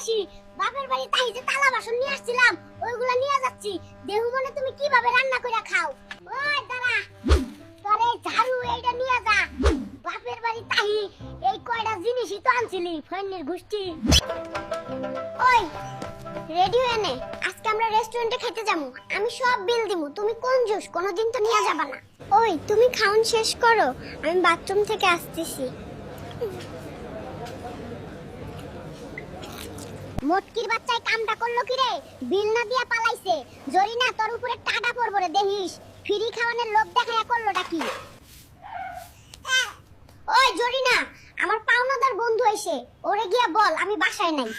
আসি। বাপের বাড়ি তাই যে তালা বাসন নিয়ে আসছিলাম, ওইগুলা নিয়ে যাচ্ছি। দেহু মনে তুমি কীভাবে রান্না করে খাও? ওই দাঁড়া, তোর ঝাড়ু এইটা নিয়ে যা। বাপের বাড়ি তাই এই কয়টা জিনিসই তো আনছিলি ফৈনের গোষ্ঠী ওই রেডি হয়ে নে আজকে আমরা রেস্টুরেন্টে খেতে যাব। আমি সব বিল দিমু, তুমি কোন জুস, কোনোদিন তো নিয়ে যাবা না। ওই, তুমি খাওন শেষ করো, আমি বাথরুম থেকে আসতেছি। মোটকির বাচ্চায় কামটা করল কি রে বিল না দিয়া পালাইছে। জরিনা তোর উপরে টাকা পড়ব রে, দেখিস? ফ্রি খাওয়ানোর লোভ দেখায়া করলোটা কি? ওই জরিনা আমার পাওনাদার বন্ধু এসে ওরে গিয়া বল, আমি বাসায় নাই।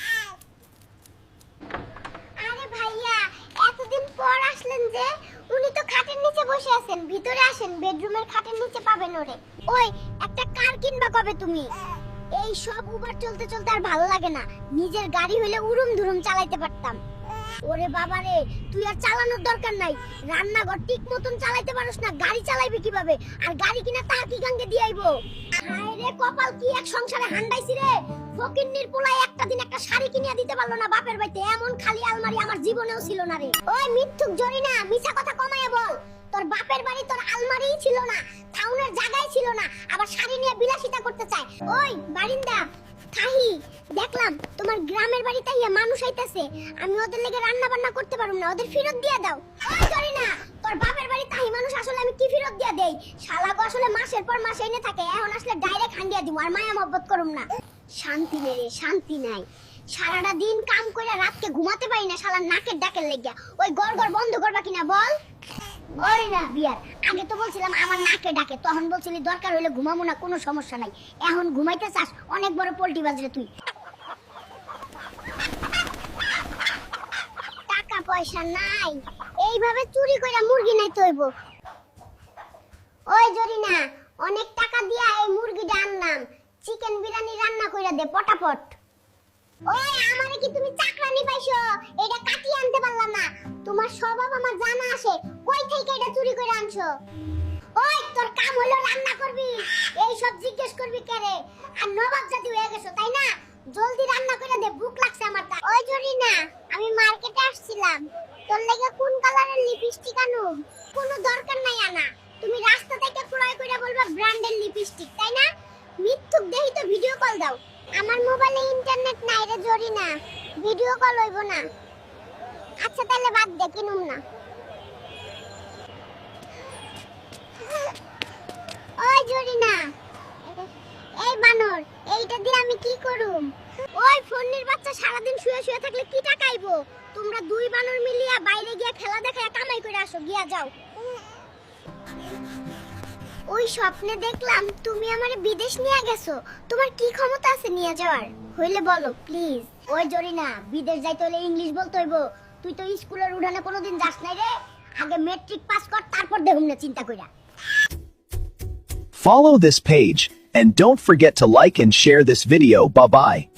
আরে ভাইয়া, এতদিন পর আসলেন যে, উনি তো খাটের নিচে বসে আছেন, ভিতরে আসেন, বেডরুমের খাটের নিচে পাবেন ওরে। ওই, একটা কার কিনবা কবে তুমি? এই সব উবার চলতে চলতে আর ভালো লাগে না। নিজের গাড়ি হইলে উড়ুম ধুরুম চালাইতে পারতাম। ওরে বাবা রে, তুই আর চালানোর দরকার নাই। রান্নাঘর ঠিক মতন চালাইতে পারোস না, গাড়ি চালাইবি কীভাবে? আর গাড়ি কিনা তা কি গাঙ্গে দিয়ে আইবো? হায় রে কপাল, কি এক সংসারে হান্ডাইছি রে। ফকিন্নির পোলাই একটা দিন একটা শাড়ি কিনিয়া দিতে পারল না বাপের বাড়িতে, এমন খালি আলমারি আমার জীবনেও ছিল না রে। ওই মিথ্যুক জরি না মিছা কথা কমাইয়া বল। তোর বাপের বাড়ি তোর আলমারিই ছিল না, টাউনের জায়গায় ছিল না। বিলাসিতা করতে চায়। ওই, বারিন্দা থাহি দেখলাম তোমার গ্রামের বাড়িতে ইয়া মানুষ আইতাছে। আমি ওদের লেগে রান্না বান্না করতে পারুম না, ওদের ফেরত দিয়া দাও। ওই জরি না তোর বাপের বাড়ি তাহি মানুষ আসলে আমি কি ফেরত দিয়া দেই? শালা গো আসলে মাসের পর মাস এনে থাকে, এখন আসলে ডাইরেক্ট হান্ডিয়া দিব, আর মায়া মহব্বত করুম না। শান্তি নেই শান্তি নাই। সারাটা দিন কাম করে রাতকে ঘুমাতে পারি না শালা নাকের ডাকের লেগিয়া। ওই গড় গড় বন্ধ করবা কিনা বল? ওই আগে তো বলছিলাম আমার নাকে ডাকে, তখন বলছিলি দরকার ঘুমাবো না, কোনো সমস্যা নাই। এখন ঘুমাইতে চাস, অনেক বড় পোল্টি বাজরে তুই। টাকা পয়সা নাই, এইভাবে চুরি কইরা মুরগি নাই তৈব ওই জরিনা, অনেক টাকা দিয়া এই মুরগিটা আনলাম, চিকেন বিরিয়ানি রান্না কইরা দে, পটাপট। ওই, আমারে কি তুমি চাকরানি পাইছো? এটা কাটিয়ে আনতে পারলাম না। তোমার স্বভাব আমার আনছো ওই, তোর কাম হলো রান্না করবি। এই সব জিজ্ঞেস করবি কেরে? আর নবাব জাতি হয়ে গেছো, তাই না? জলদি রান্না করে দে, ভুক লাগছে আমার তা ওই জরি না, আমি মার্কেটে আসছিলাম। তোর লেগে কোন কালারের লিপস্টিক আনুম কোনো দরকার নাই আনা। তুমি রাস্তা থেকে ক্রয় করে বলবা ব্র্যান্ডের লিপস্টিক তাই না? মিথ্যুক দেহি তো ভিডিও কল দাও। আমার মোবাইলে ইন্টারনেট নাই রে জরি না। ভিডিও কল হইব না। আচ্ছা তাহলে বাদ দে, কিনুম না ওই জরি না এই বানর এইটা দিয়ে আমি কি করুম? ওই ফোনের বাচ্চা সারাদিন শুয়ে শুয়ে থাকলে কি টাকা আইবো? তোমরা দুই বানর মিলিয়া বাইরে গিয়ে খেলা দেখা কামাই করে আসো, গিয়া যাও। ওই স্বপ্নে দেখলাম তুমি আমারে বিদেশ নিয়ে গেছো। তোমার কি ক্ষমতা আছে নিয়ে যাওয়ার? হইলে বলো প্লিজ ওই জরিনা, বিদেশ যাইতে হলে ইংলিশ বলতে হইব। তুই তো স্কুলের উঠানে কোনোদিন যাস নাই রে। আগে মেট্রিক পাস কর, তারপর দেখুন না চিন্তা কইরা। Follow this page. And don't forget to like and share this video. Bye bye.